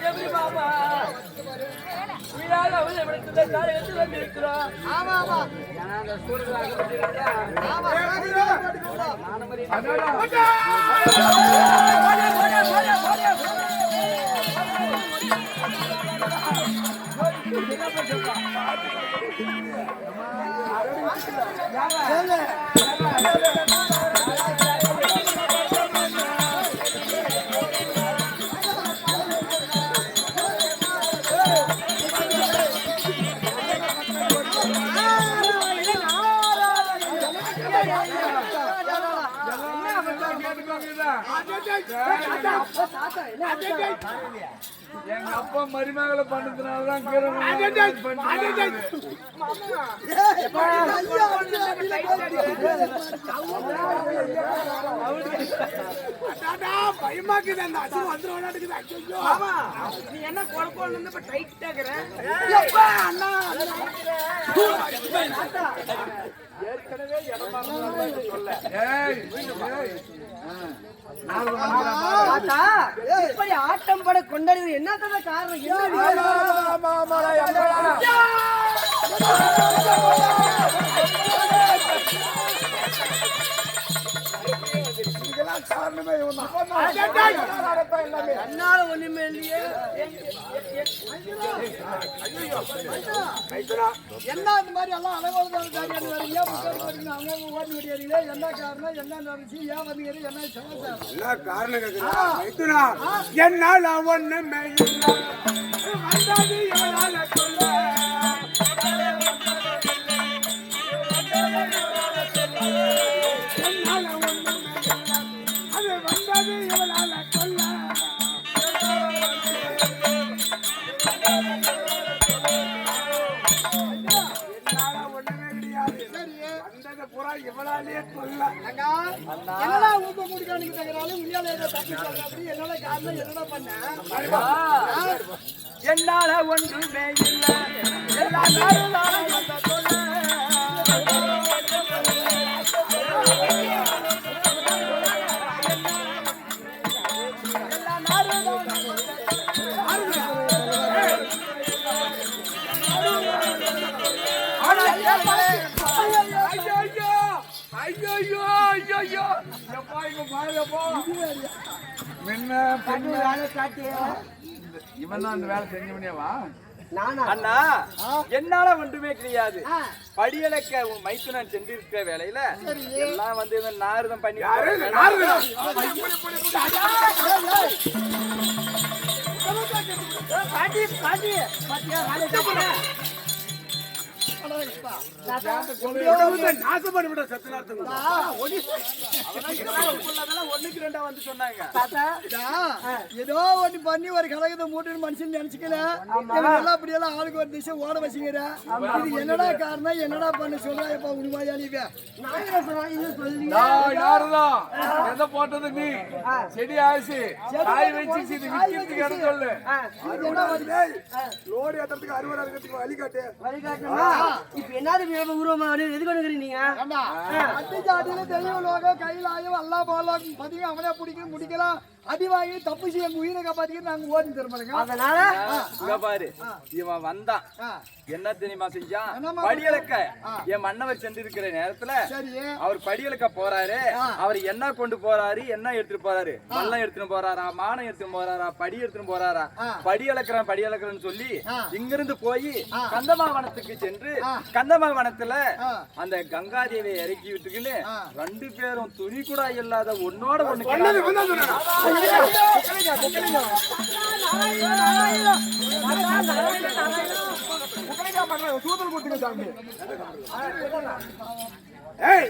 எப்படி பாப்பா வீடாக அவளை விடுத்த காலை எடுத்து வந்து இருக்கிறோம் ஆமா ஆமா அந்த சூழல் எங்க அப்பா மருமகளை பண்ணதுனாலதான் கீரை பயமாக்குது அந்த அசுரம் வந்துருவானாட்டுக்குது ஐயோ ஆமா நீ என்ன குழப்பம் இருந்து இப்ப அண்ணா ஏற்கனவே சொல்ல. இப்படி ஆட்டம் பட கொண்டாடுவது என்னத்தத காரணம்? என்ன காரணமே இவன்தான். என்னால ஒண்ணுமே இல்லையே என்ன இந்த மாதிரி எல்லாம் அலைவாழ்ந்தாலும் தாரியான்னு வேற என்ன காரணம் என்ன நடந்துச்சு ஏன் வந்தீங்க என்ன சமாச்சாரம் காரணம் கேக்குறா? என்னால் ஒண்ணுமே இல்லை வந்தது சொல்ல? ஏதோ தப்பு என்னோட காரணம் என்னடா பண்ண? என்னால ஒன்றுமே இல்லை. எல்லா இவன் தான் அந்த வேலை செஞ்சவனேவா நானா? அண்ணா என்னால ஒன்றுமே கிடையாது. படியலக்க உன் மைத்துனன் சென்றிருக்கிற வேலையில எல்லாம் வந்து இந்த நாரதம் பண்ணி பாட்டி பாட்டி. பாட்டியா நாசம் பண்ணிவிட ஒண்ணுக்கு ரெண்டா வந்து சொன்னாங்க ஏதோ ஒண்ணு பண்ணி ஒரு கலகத்தை மூட்டுன்னு மனுஷன் நினைச்சுக்கல எல்லாம் அப்படி எல்லாம் ஆளுக்கு ஒரு திசை ஓட வச்சுக்கிற இது என்னடா காரணம் என்னடா பண்ண சொல்றா இப்ப உண்மையாளிங்க நான் எதை போட்டது நீ செடி ஆசி காய் வச்சு இது விக்கிறதுக்கு இடம் சொல்லு லோடு ஏத்துறதுக்கு அறுவடை இருக்கிறதுக்கு வழிகாட்டு இப்ப என்னது வேணும் உருவமா எது கொண்டு நீங்க? அத்தி ஜாதியில தெய்வ லோகம் கையிலாயும் அல்லா போலாம் பதிவு அவனே பிடிக்க முடிக்கலாம். அடி வாங்கி தப்பு செய்ய உயிரை காப்பாத்திக்க நாங்க ஓடி தருமாங்க அதனால? இங்க பாரு. இவன் வந்தான். என்ன தெரியுமா செஞ்சான்? படியலக்க. என் மன்னவர் சென்றிருக்கிற நேரத்துல அவர் படியலக்க போறாரு. அவர் என்ன கொண்டு போறாரு என்ன எடுத்துட்டு போறாரு? மல்லம் எடுத்துட்டு போறாரா மானம் எடுத்துட்டு போறாரா படி எடுத்துட்டு போறாரா? படி அளக்கிறேன் படி அளக்கிறேன்னு சொல்லி இங்கிருந்து போய் கந்தமாவனத்துக்கு சென்று கந்தமாவனத்துல அந்த கங்காதேவியை இறக்கி விட்டுக்கின்னு ரெண்டு பேரும் துணி கூட இல்லாத ஒன்னோட ஒண்ணு ஏய்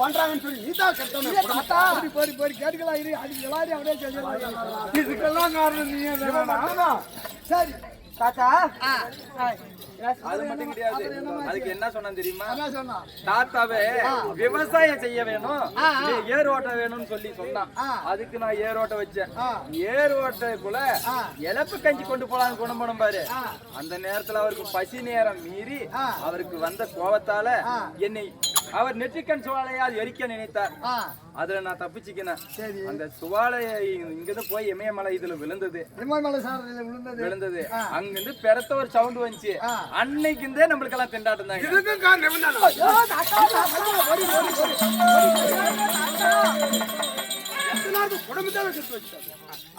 பண்றாங்கன்னு சொல்லி நீதான் கட்டணும் போய் போய் கேட்டுக்கலாம் இரு அதுக்கு எல்லாரையும் அப்படியே செஞ்சிடலாம் இதுக்கெல்லாம் காரணம் நீ சரி தாத்தா அது மட்டும் கிடையாது. அதுக்கு என்ன சொன்னா தெரியுமா? தாத்தாவே விவசாயம் செய்ய வேணும். ஏர் ஓட்ட வேணும்னு சொல்லி சொன்னான். அதுக்கு நான் ஏர் ஓட்ட வச்சேன். ஏர் ஓட்டக்குள்ள இழப்பு கஞ்சி கொண்டு போலான்னு கொண்டு போனோம் பாரு. அந்த நேரத்துல அவருக்கு பசி நேரம் மீறி அவருக்கு வந்த கோபத்தால என்னை அவர் நெற்றிக்கண் சுவாலையால் எரிக்க நினைத்தார். அதுல நான் தப்பிச்சுக்கினேன். அந்த சுவாலையை இங்கிருந்து போய் இமயமலை இதுல விழுந்தது. விழுந்தது. அங்கிருந்து பெருத்த ஒரு சவுண்ட் வந்துச்சு. அன்னைக்கு இருந்தே நம்மளுக்கு எல்லாம் திண்டாட்டம் தாங்க இதுக்கும் காரணம்.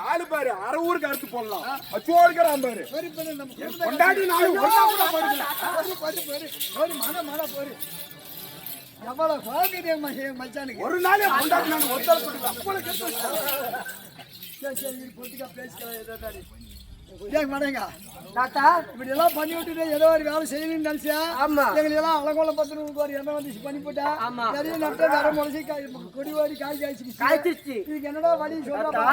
ஆளு பாரு அரை ஊருக்கு அறுத்து போடலாம் அச்சோடு இருக்கிறான் பாரு கொண்டாடி நாலு மன, மன, போரு. எவ்வளவு கோபம் எங்க ம- எங்க மச்சானுக்கு. ஒரு நாளே கொண்டாடி நாங்க ஒருத்தர் கொடுக்கலாம் அப்பளை கெட்டு. சரி, சரி, நீ பொத்திக்கா பேசிக்கலாம், ஏதோ ஏங்க, மடங்க. தாத்தா இப்படி எல்லாம் பண்ணி விட்டுட்டு ஏதோ ஒரு வேலை செய்யணும்னு நினைச்சா ஆமா. எங்களுக்கு எல்லாம் அலங்கோலம் பத்து ஒரு எண்ணெய் வந்து பண்ணி போட்டா ஆமா. நிறைய நட்டு வர முளைச்சி கொடி வாடி காய் காய்ச்சி காய்ச்சிருச்சு. இதுக்கு என்னடா வழி சொல்றா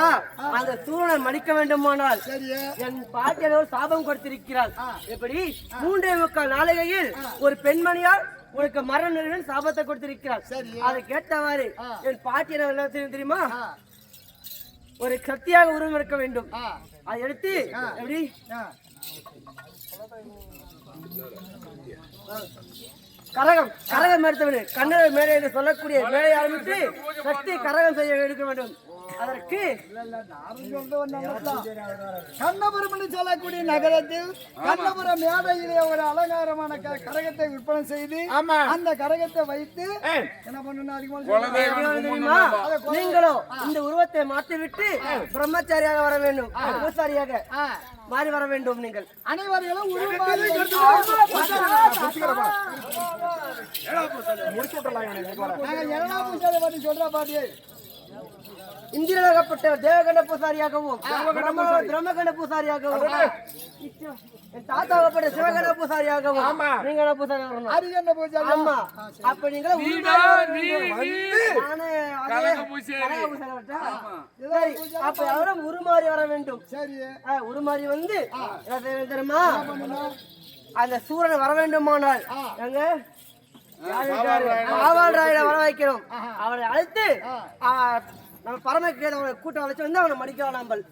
அந்த சூழலை மடிக்க வேண்டுமானால் சரி என் பாட்டி ஒரு சாபம் கொடுத்திருக்கிறாள் எப்படி? மூன்றே முக்கால் நாளிகையில் ஒரு பெண்மணியால் உனக்கு மரண சாபத்தை கொடுத்திருக்கிறாள் சரி. அதை கேட்டவாறு என் பாட்டி என்ன என்ன தெரியும்? தெரியுமா ஒரு சக்தியாக உருவம் இருக்க வேண்டும். அதை எடுத்து எப்படி. கரகம் கரகம் எடுத்தவனு மேடை என்று சொல்லக்கூடிய மேடை ஆரம்பித்து சக்தி கரகம் செய்ய எடுக்க வேண்டும். அதற்கு கண்ணபுரம் என்று சொல்லக்கூடிய நகரத்தில் கண்ணபுரம் மேடையிலே ஒரு அலங்காரமான கரகத்தை விற்பனை செய்து அந்த கரகத்தை வைத்து என்ன பண்ணணும் நீங்களோ இந்த உருவத்தை மாற்றிவிட்டு பிரம்மச்சாரியாக வர வேண்டும். பூசாரியாக மாறி வர வேண்டும் நீங்கள். அனைவர்களும் பூஜை பத்தி சொல்ற பாட்டி இந்திரலகப்பட்ட தேவகண்ட பூசாரியாகவும் பிரம்ம பிரம்மகண்ட பூசாரியாகவும். என் தாத்தாவப்பட்ட சிவகண்ட பூசாரியாகவும். நீங்க என்ன பூசாரி ஆமா. அப்ப நீங்க அப்ப யாரும் உருமாறி வர வேண்டும். சரி. உருமாறி வந்து தெரியுமா? அந்த சூரன் வர வேண்டுமானால். எங்க? ஆவாள் ராயனை வர வைக்கிறோம் அவனை அழைத்து நம்ம பரமக்கேத அவனை கூட்டம் அழைச்சு வந்து அவனை மடிக்கலாம் நம்ம.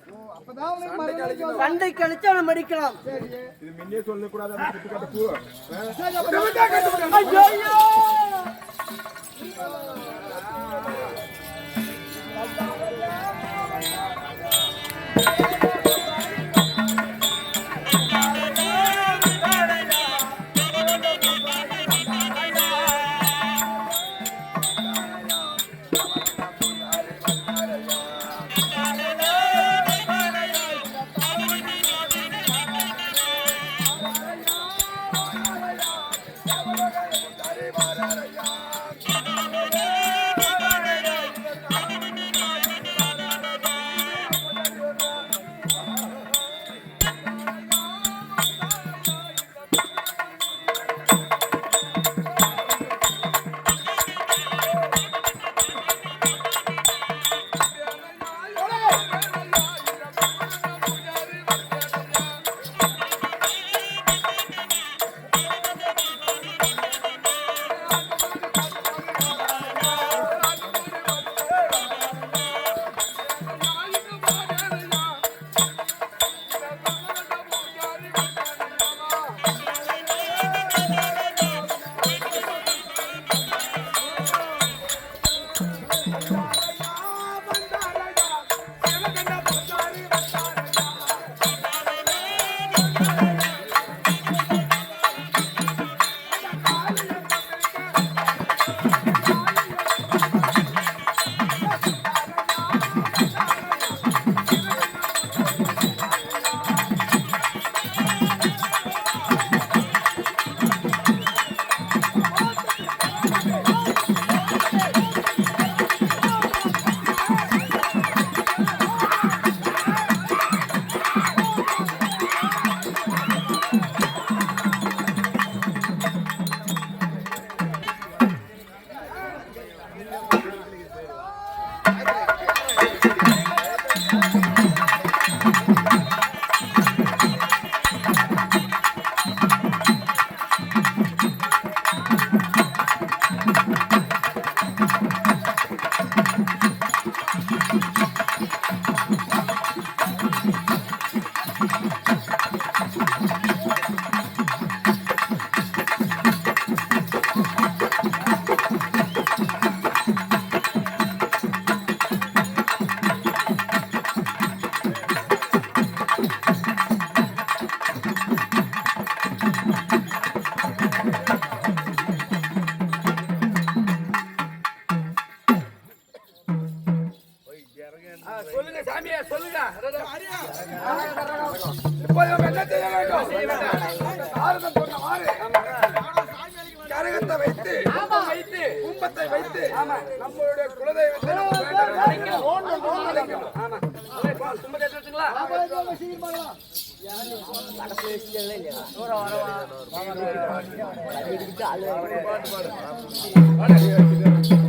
சண்டைக்கு அழைச்சு அவனை மடிக்கலாம். சொல்லக்கூடாது வைத்து. கும்பத்தை வைத்து நம்மளுடைய குலதெய்வத்தை வேண்டும்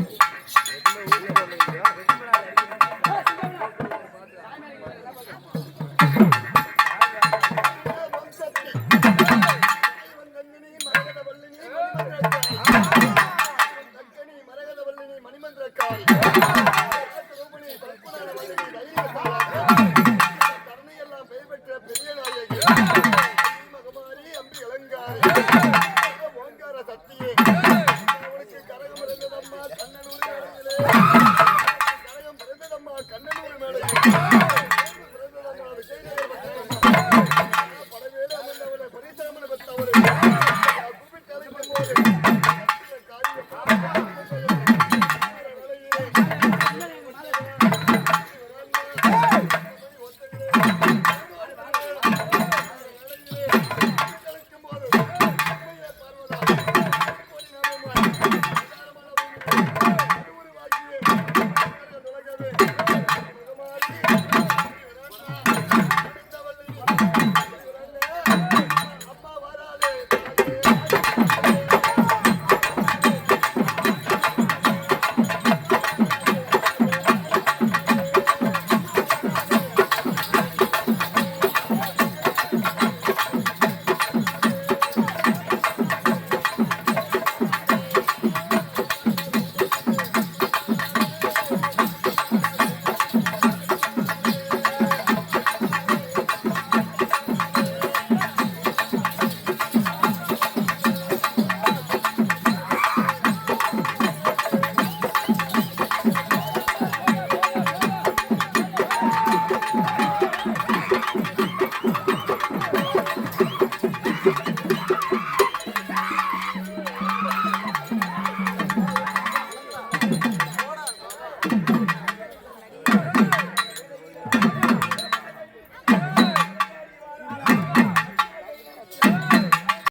Thank you.